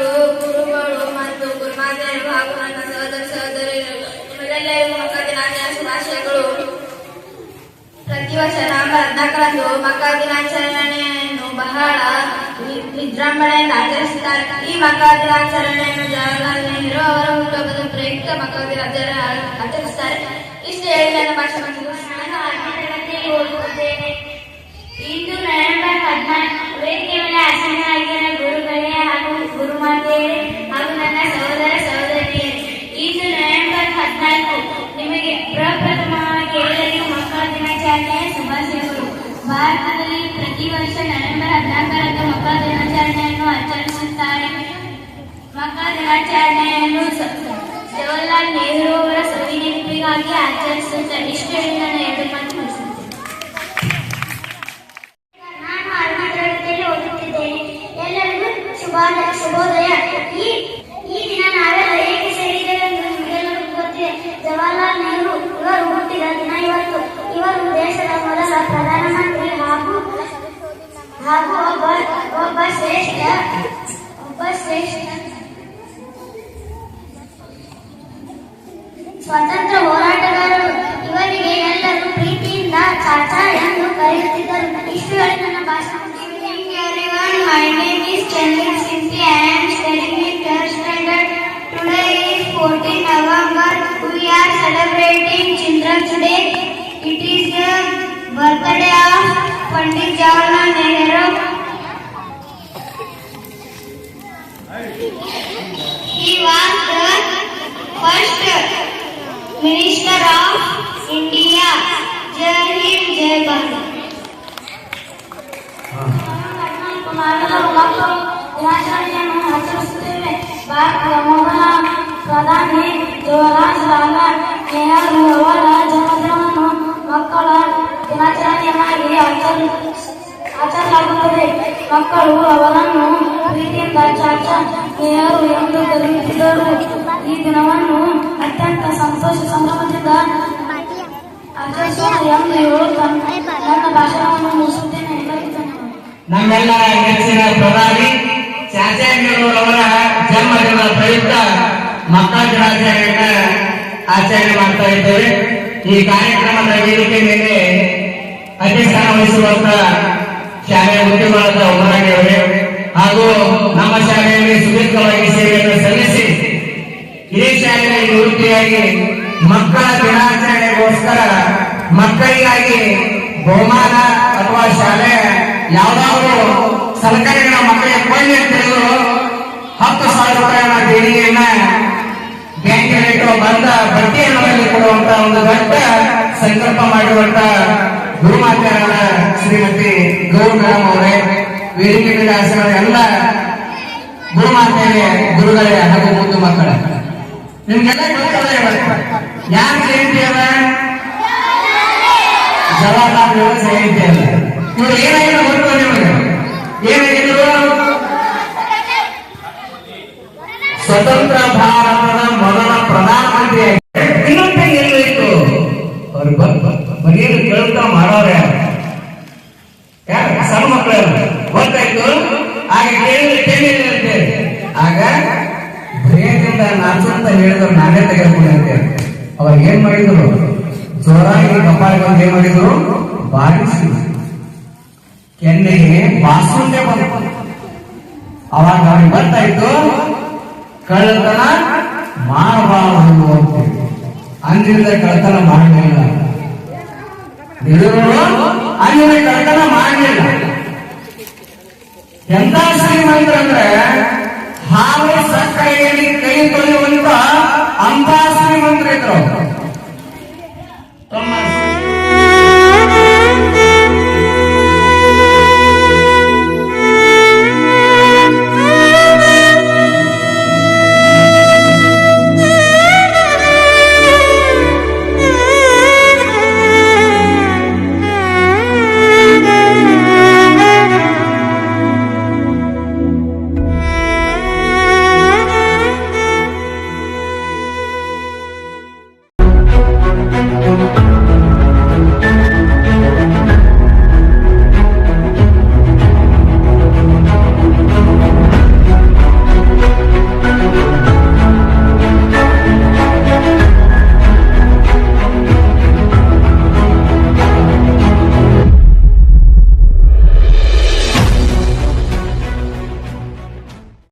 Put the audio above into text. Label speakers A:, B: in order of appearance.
A: ಗುರುಗಳು ಮತ್ತು ಗುರುಮಾತೆಯರು ಹಾಗೂ ನನ್ನ ಸಹೋದರ ಸಹೋದರಿಯರು ನಿಮಗೆಲ್ಲರಿಗೂ ಮಕ್ಕಳ ದಿನಾಚರಣೆ ಶುಭಾಶಯಗಳು ಪ್ರತಿ ವರ್ಷ ನವೆಂಬರ್ ಹದಿನಾಲ್ಕರಂದು ಮಕ್ಕಳ ದಿನಾಚರಣೆಯನ್ನು ಬಹಳ ವಿ- ವಿಜೃಂಭಣೆಯಿಂದ ಆಚರಿಸುತ್ತಾರೆ ಈ ಮಕ್ಕಳ ದಿನಾಚರಣೆಯನ್ನು ಜವಾಹರ್ಲಾಲ್ ನೆಹರು ಅವರ ಹುಟ್ಟುಹಬ್ಬದ ಪ್ರಯುಕ್ತ ಮಕ್ಕಳ ದಿನಾಚರಣೆ ಆಚರಿಸುತ್ತಾರೆ ಇಷ್ಟು ಹೇಳಿ ನನ್ನ ಭಾಷಣ ನಾನು ಆರನೇ ತರಗತಿಯಲ್ಲಿ ಓದುತ್ತಿದ್ದೇನೆ ಇಂದು ನವೆಂಬರ್ ಹದಿನಾಲ್ಕು ವೇದಿಕೆ ಮೇಲೆ ಆಸೀನರಾಗಿರುವ ಹದಿನಾಲ್ಕು ನಿಮಗೆ ಪ್ರಪ್ರಥಮವಾಗಿ ಎಲ್ಲರಿಗೂ ಮಕ್ಕಳ ದಿನಾಚರಣೆಯ ಶುಭಾಶಯಗಳು. ಭಾರತದಲ್ಲಿ ಪ್ರತಿ ವರ್ಷ ನವೆಂಬರ್ ಹದಿನಾಲ್ಕರಂದು ಮಕ್ಕಳ ದಿನಾಚರಣೆಯನ್ನು ಆಚರಿಸುತ್ತಾರೆ. ಮಕ್ಕಳ ದಿನಾಚರಣೆಯನ್ನು ಜವಾಹರ್ಲಾಲ್ ನೆಹರು ಅವರ ಸವಿನೆನಪಿಗಾಗಿ ಆಚರಿಸುತ್ತಾರೆ. ಇಷ್ಟು ಹೇಳಿ ನಾನು ಎರಡು ಒಬ್ಬ ಶ್ರೇಷ್ಠ ಸ್ವಾತಂತ್ರ್ಯ ಹೋರಾಟಗಾರರು ಇವರಿಗೆ ಎಲ್ಲರೂ ಪ್ರೀತಿಯಿಂದ ಚಾಚಾ ಎಂದು ಕರೆಯುತ್ತಿದ್ದರು ಇಷ್ಟು ಹೇಳಿ ನನ್ನ ಭಾಷಣ everyone, my name is Chandra Simply. I am studying in third standard. Today is 14 November. We are celebrating Children's Day. It is the birthday of Pandit Jawaharlal Nehru. ಜೋರಾ ಪ್ರಧಾನಿ ಜವಾಹರ್ಲಾಲ್ ನೆಹರು ಅವರ ಜನ್ಮದಿನವನ್ನು ಮಕ್ಕಳ ದಿನಾಚರಣೆಯನ್ನಾಗಿ ಆಚರಿ ಆಚರಿಸಲಾಗುತ್ತದೆ ಮಕ್ಕಳು ಅವರನ್ನು ಪ್ರೀತಿಯಿಂದ ಚಾಚಾ ನೆಹರು ಎಂದು ಕರೆಯುತ್ತಿದ್ದರು ಈ ದಿನವನ್ನು ಅತ್ಯಂತ ಸಂತೋಷ ಸಂಭ್ರಮದಿಂದ ಆಚರಿಸೋಣ ಎಂದು ಹೇಳುತ್ತಾನೆ ನನ್ನ ಭಾಷಣವನ್ನು ಮುಗಿಸುತ್ತೇನೆ
B: ನಮ್ಮೆಲ್ಲರ ನೆಚ್ಚಿನ ಪ್ರಧಾನಿ ಚಾಚಾ ನೆಹರೂರವರ ಜನ್ಮದಿನದ ಪ್ರಯುಕ್ತ ಮಕ್ಕಳ ದಿನಾಚರಣೆಯನ್ನ ಆಚರಣೆ ಮಾಡ್ತಾ ಇದ್ದೇವೆ ಈ ಕಾರ್ಯಕ್ರಮದ ವೇದಿಕೆ ಮೇಲೆ ಅಧ್ಯಕ್ಷಾನ ವಹಿಸುವಂತ ಶಾಲೆಯ ಉದ್ಯಮದ ಉಮರಾಣಿ ಅವರೇ ಹಾಗೂ ನಮ್ಮ ಶಾಲೆಯಲ್ಲಿ ಸುದೀರ್ಘವಾಗಿ ಸೇವೆಯನ್ನು ಸಲ್ಲಿಸಿ ಇದೇ ಶಾಲೆಯಲ್ಲಿ ನಿವೃತ್ತಿಯಾಗಿ ಮಕ್ಕಳ ದಿನಾಚರಣೆಗೋಸ್ಕರ ಮಕ್ಕಳಿಗಾಗಿ ಬಹುಮಾನ ಅಥವಾ ಶಾಲೆ ಯಾವ್ದಾದ್ರು ಸಲಕರಣೆಗಳ ಮಕ್ಕಳಿಗೆ ಕೊಳ್ಳಿ ಅಂತ ಹೇಳಿದ್ರು ಹತ್ತು ಸಾವಿರ ರೂಪಾಯಿನ ದೇಣಿಗೆಯನ್ನ ಬ್ಯಾಂಕಿನಲ್ಲಿಟ್ಟು ಬಂದ ಬಡ್ಡಿ ಹಣದಲ್ಲಿ ಕೊಡುವಂತ ಒಂದು ದೊಡ್ಡ ಸಂಕಲ್ಪ ಮಾಡಿರುವಂತ ಗುರುಮಾತೆಯರಾದ ಶ್ರೀಮತಿ ಗೌರ್ ಮೇಡಮ್ ಅವರೇ, ವೇದಿಕೆ ಮೇಲೆ ಆಸನ ಎಲ್ಲ ಗುರುಮಾತೆಯರೇ, ಗುರುಗಳೇ ಹಾಗೂ ಮುದ್ದು ಮಕ್ಕಳ. ನಿಮ್ಗೆಲ್ಲ ಗೊತ್ತದ ಯಾರ ಜಯಂತಿ ಅದ ಜವಾಹರ್ಲಾಲ್ ನೆಹರು ಜಯಂತಿ ಅದ ಇವ್ರು ಏನಾಗಿದ್ರು ಗೊತ್ತು ನಿಮಗೆ? ಏನಾಗಿದ್ರು ಸ್ವತಂತ್ರ ಭಾರತದ ಮೊದಲ ಪ್ರಧಾನಮಂತ್ರಿ ಇನ್ನೊಂದು ಎಲ್ಲೈತು ಅವ್ರು ಮನೆಯಲ್ಲಿ ಕೇಳ್ತಾ ಮಾಡೋರು. ಸಣ್ಣ ಮಕ್ಕಳು. ಗೊತ್ತಾಯ್ತು? ಆಗ ಕೇಳಿದ್ರೆ ಕೇಳಿಲ್ಲ ಅಂತೇಳಿ ಆಗ ಭಯದಿಂದ ನಾಚಂತ ಹೇಳಿದ್ರು, ನಾನೇ ತೆಗೆದುಕೊಂಡೆ ಅವಾಗ ಏನ್ ಮಾಡಿದ್ರು? ಜೋರಾಗಿ ಕಪಾಳಿಗೆ ಬಂದು ಏನ್ ಮಾಡಿದ್ರು? ಬಾರಿಸಿ ಕೆನ್ನೆಗೆ ಬಾಸುಂಡೆ ಬಂತು. ಅವಾಗ ಅವ್ರಿಗೆ ಗೊತ್ತಾಯ್ತು, ಕಳ್ಳತನ ಮಾಡಬಾರದು ಅಂತೇಳಿ ಅಂದಿನಿಂದ ಕಳ್ಳತನ ಮಾಡಲಿಲ್ಲ. ನೆಹರು ಅಂದಿನ ಕಳ್ಳತನ ಮಾಡಲಿಲ್ಲ. ಎಂತ ಶ್ರೀಮಂತರಂದ್ರೆ ಹಾಲು ಸಕ್ಕರೆಯಲ್ಲಿ ಕೈ ತೊಳೆಯುವಂತ ಅಂತ ಶ್ರೀಮಂತರಿದ್ರು.